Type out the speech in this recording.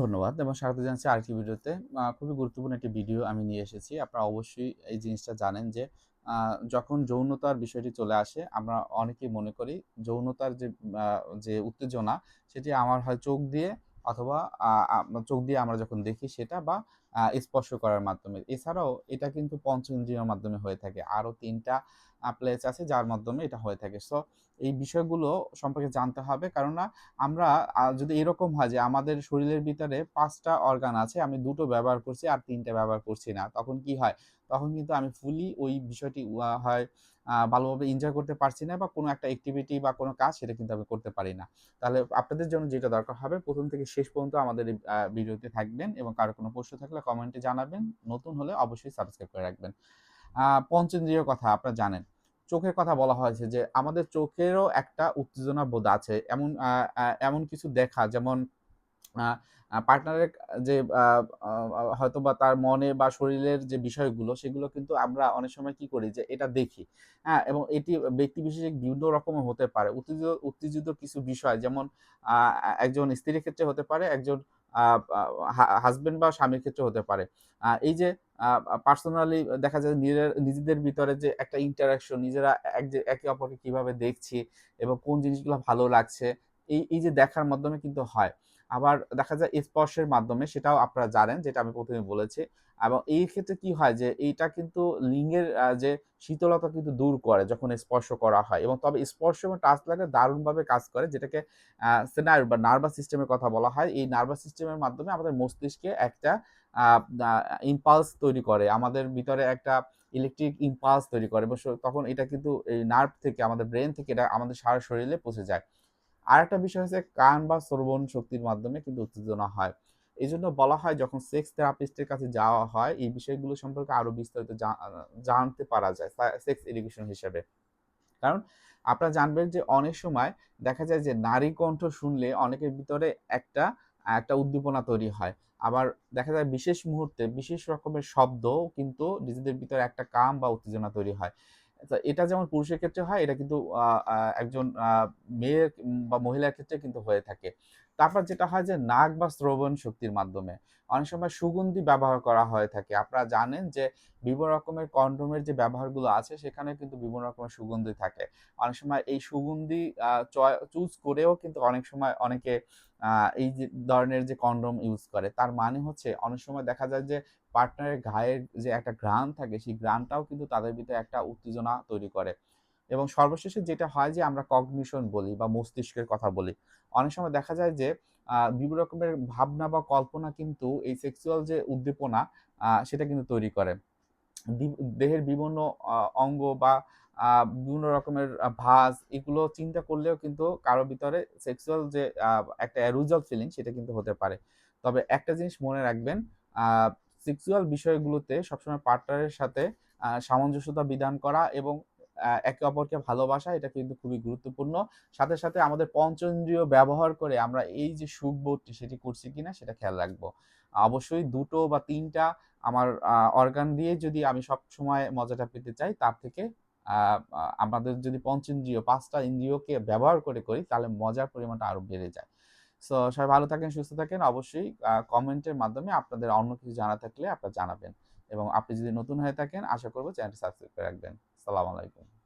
ধন্যবাদ এবং স্বাগত জানাচ্ছি আরেকটি ভিডিওতে খুবই গুরুত্বপূর্ণ একটি ভিডিও আমি নিয়ে এসেছি। আপনারা অবশ্যই এই জিনিসটা জানেন যে যখন যৌনতার বিষয়টি চলে আসে, আমরা অনেকেই মনে করি যৌনতার যে যে উত্তেজনা, সেটি আমার হয় চোখ দিয়ে অথবা চোখ দিয়ে আমরা যখন দেখি সেটা বা স্পর্শ করার মাধ্যমে। এছাড়াও এটা কিন্তু পঞ্চ পঞ্চেন্দ্রিয়ের মাধ্যমে হয়ে থাকে। আরও তিনটা প্লেস আছে যার মাধ্যমে এটা হয়ে থাকে। সো এই বিষয়গুলো সম্পর্কে জানতে হবে। কেননা আমরা যদি এরকম হয় যে আমাদের শরীরের ভিতরে পাঁচটা অর্গান আছে, আমি দুটো ব্যবহার করছি আর তিনটা ব্যবহার করছি না। তখন কি হয়? তখন কিন্তু আমি ফুলি ওই বিষয়টি হয় ভালোভাবে এনজয় করতে পারছি না বা কোনো একটা অ্যাক্টিভিটি বা কোনো কাজ সেটা কিন্তু আমি করতে পারি না। তাহলে আপনাদের জন্য যেটা দরকার হবে, প্রথম থেকে শেষ পর্যন্ত আমাদের ভিডিওতে থাকবেন এবং কারও কোনো প্রশ্ন থাকলে কমেন্টে জানাবেন। নতুন হলে অবশ্যই সাবস্ক্রাইব করে রাখবেন। পঞ্চেন্দ্রিয় কথা, আপনারা জানেন। চোখের কথা বলা হয়েছে যে, আমাদের চোখেরও একটা উত্তেজনা বোধ আছে। এমন এমন কিছু দেখা, যেমন পার্টনারের যে আ হয়তোবা তার মনে বা শরীরের যে বিষয়গুলো সেগুলো কিন্তু আমরা অনেক সময় কি করি যে এটা দেখি। হ্যাঁ? এবং এটি ব্যক্তিবিশেষে বিভিন্ন রকমের হতে পারে। উত্তেজিত উত্তেজিত কিছু বিষয় যেমন একজন স্ত্রীর ক্ষেত্রে হতে পারে, একজন আ আ হা হাসব্যান্ড বা স্বামীর ক্ষেত্রে হতে পারে। এই যে পার্সোনালি দেখা যায় নিজেদের ভিতরে যে একটা ইন্টারেকশন নিজেরা এক যে একে অপরকে কীভাবে দেখছি এবং কোন জিনিসগুলো ভালো লাগছে এই এই যে দেখার মাধ্যমে কিন্তু হয়। আবার দেখা যায় স্পর্শের মাধ্যমে, সেটাও আপনারা জানেন, যেটা আমি প্রথমে বলেছি। এবং এই ক্ষেত্রে কি হয় যে, এইটা কিন্তু লিঙ্গের যে শীতলতা কিন্তু দূর করে যখন স্পর্শ করা হয় এবং তবে স্পর্শ এবং টাচ লাগে দারুণভাবে কাজ করে, যেটাকে আ স্নায়ু বা নার্ভাস সিস্টেমের কথা বলা হয়। এই নার্ভাস সিস্টেমের মাধ্যমে আমাদের মস্তিষ্কে একটা আ তৈরি করে। আমাদের ভিতরে একটা ইলেকট্রিক ইম্পালস তৈরি করে এবং তখন এটা কিন্তু এই নার্ভ থেকে, আমাদের ব্রেন থেকে এটা আমাদের সারা শরীরে পৌঁছে যায়। আরেকটা বিষয় হচ্ছে কান বা শ্রবণ শক্তির মাধ্যমে কিন্তু উত্তেজনা হয়। এই জন্য বলা হয় যখন সেক্স থেরাপিস্টের কাছে যাওয়া হয়, এই বিষয়গুলো সম্পর্কে আরও বিস্তারিত জানতে পারা যায় সেক্স এডুকেশন হিসেবে। কারণ আপনারা জানবেন যে অনেক সময় দেখা যায় যে নারী কণ্ঠ শুনলে অনেকের ভিতরে একটা একটা উদ্দীপনা তৈরি হয়। আবার দেখা যায় বিশেষ মুহূর্তে বিশেষ রকমের শব্দ কিন্তু নিজেদের ভিতরে একটা কাম বা উত্তেজনা তৈরি হয়। তো এটা যেমন পুরুষের ক্ষেত্রে হয়, এটা কিন্তু একজন, আ, মেয়ের বা মহিলার ক্ষেত্রে কিন্তু হয়ে থাকে। তারপর যেটা হয় যে, নাক বা শ্রবণ শক্তির মাধ্যমে। অনেক সময় সুগন্ধি ব্যবহার করা হয়ে থাকে। আপনারা জানেন যে, বিভিন্ন রকমের কনডোমের যে ব্যবহারগুলো আছে সেখানে কিন্তু বিভিন্ন রকমের সুগন্ধি থাকে। অনেক সময় এই সুগন্ধি চুজ করেও কিন্তু অনেক সময় অনেকে এই যে ধরনের যে কন্ডোম ইউজ করে। তার মানে হচ্ছে অনেক সময় দেখা যায় যে পার্টনারের গায়ের যে একটা ঘ্রাণ থাকে, সেই ঘ্রাণটাও কিন্তু তাদের ভিতরে একটা উত্তেজনা তৈরি করে। এবং সর্বশেষে যেটা হয় যে আমরা কগনিশন বলি বা মস্তিষ্কের কথা বলি। অনেক সময় দেখা যায় যে বিভিন্ন রকমের ভাবনা বা কল্পনা কিন্তু এই সেক্সুয়াল যে উদ্দীপনা সেটা কিন্তু তৈরি করে। দেহের বিভিন্ন অঙ্গ বা বিভিন্ন রকমের ভাজ এগুলো চিন্তা করলেও কিন্তু কারও ভিতরে সেক্সুয়াল যে একটা অ্যারুজাল ফিলিং সেটা কিন্তু হতে পারে। তবে একটা জিনিস মনে রাখবেন সেক্সুয়াল বিষয়গুলোতে সবসময় পার্টনারের সাথে সামঞ্জস্যতা বিধান করা এবং একে অপরকে ভালোবাসা এটা কিন্তু খুবই গুরুত্বপূর্ণ। সাথে, সাথে আমাদের পঞ্চেন্দ্রিয় ব্যবহার করে আমরা এই যে সুখবোধটি সেটি করছি কিনা সেটা খেয়াল রাখব। অবশ্যই দুটো বা ৩ টা আমার অর্গান দিয়ে যদি আমি সবসময় মজাটা পেতে চাই তার থেকে আমাদের যদি পঞ্চ ইন্দ্রিয় পাঁচটা ইন্দ্রিয়কে ব্যবহার করে করি তাহলে মজার পরিমাণটা আরও বেড়ে যায়। সো সবাই ভালো থাকেন, সুস্থ থাকেন। অবশ্যই কমেন্টের মাধ্যমে আপনাদের অন্য কিছু জানা থাকলে আপনারা জানাবেন। এবং আপনি যদি নতুন হয়ে থাকেন আশা করব চ্যানেলটি সাবস্ক্রাইব করে রাখবেন। সালাম আলাইকুম।